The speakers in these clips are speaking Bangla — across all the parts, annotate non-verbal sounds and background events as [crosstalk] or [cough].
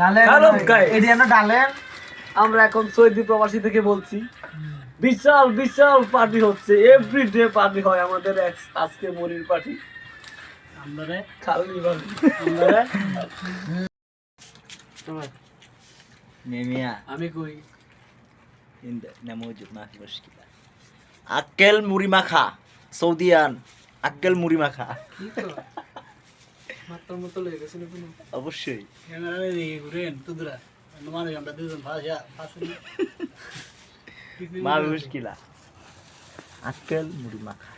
মানে আমরা এখন প্রবাসী থেকে বলছি। বিশাল বিশাল পার্টি হচ্ছে। পার্টি হয় আমাদের আজকে মরির পার্টি। আক্কেল মুড়ি মাখা সৌদিয়ান। আক্কেল মুড়ি মাখা। মাত্রার মতো লয়ে গেছিল কোনো অবশ্যই। ক্যামেরা নিয়ে ঘুরেন তুদরা মানুষ আমরা দুজন ভাষা ফাঁসি হ্যাঁ, [laughs] মানুষ কিলা আক্কেল মুড়ি মাখা।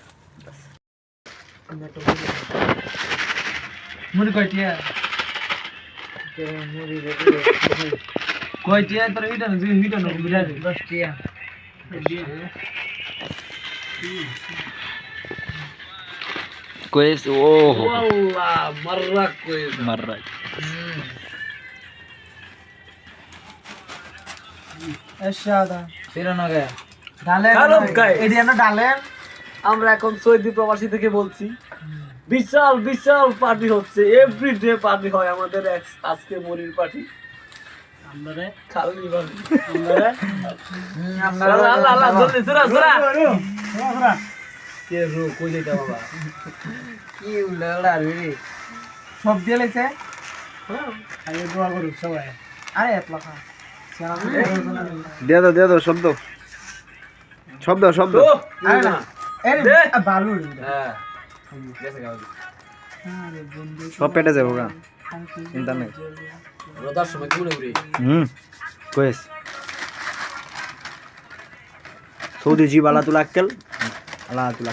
বুঝা দে 10 টিয়া কোয়েস ও আল্লাহ মাররা কই মাররা এশাদা ফিরানো গে ডালেন. ডালেন আমরা এখন সৌদি প্রবাসী থেকে বলছি বিশাল বিশাল পার্টি হচ্ছে এভরি ডে পার্টি হয় আমাদের আজকে মরির পার্টি আমরা খালি কে রো কই দিতা বাবা। কি উলাড়া রে। সব দিয়ে লেছে আরে দোয়া করুক সবাই। আরে এত লাখা দিয়ে দাও দিয়ে দাও শব্দ শব্দ শব্দ তো। আরে না। আরে দে। বালু হ্যাঁ। আরে বন্ধু সব পেটে যাব গা। চিন্তা নেই রোদার সময় ঘুরে ঘুরে। হুম কোয়েস সৌদি জি বালা তুলা আক্কেল। আলা তুলা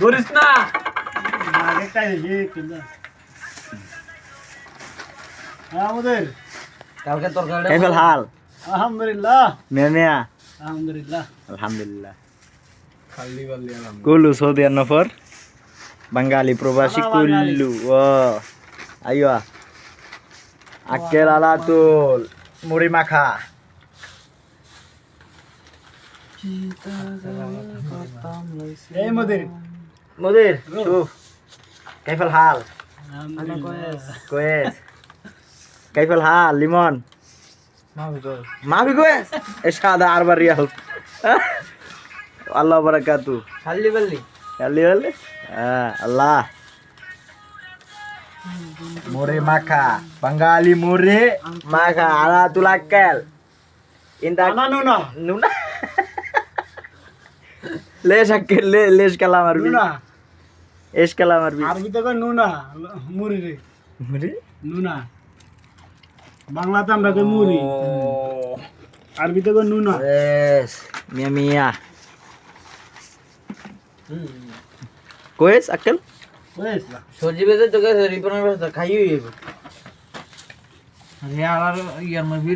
ধরিস না আরেকটা এই কিনা আমাদের কালকে তরকারি কাইফাল হাল আলহামদুলিল্লাহ মিয়া মিয়া আলহামদুলিল্লাহ আলহামদুলিল্লাহ খালি বালি আলাম কুলু সৌদি আর নফর বাঙালি প্রবাসী আমরা বাঙালি। কুল্লু ও আইয়া আক্কেল আলা তুল মুড়ি মাখা এই মদির। মুদির শুফ কাইফাল হাল? আলহামদুলিল্লাহ। কোয়েস কাইফাল হাল লিমন? মাফি কোয়েস এ সাদা আরবার রিয়াল। আল্লাহ বারাকাতু। খালি বালি খালি বলে হ্যাঁ আল্লাহ। মুড়ি মাখা। বাঙালি মুড়ি মাখা। আলা তুলাক্কেল। ইন্দা না নুনা। নুনা? লেশ লে লেশ কালাম আরবি নুনা। এশ কালাম আরবি আরবিতে কয় নুনা মুড়ি রে। মুড়ি? নুনা। বাংলাতে আমরা কই মুড়ি। আরবিতে কই নুনা। Yes, Mia Mia. Koes akal? বুঝছ সবজি বেজে তোকে রিপনের ব্যবস্থা খাইয়ে আর ইয়ার মধ্যে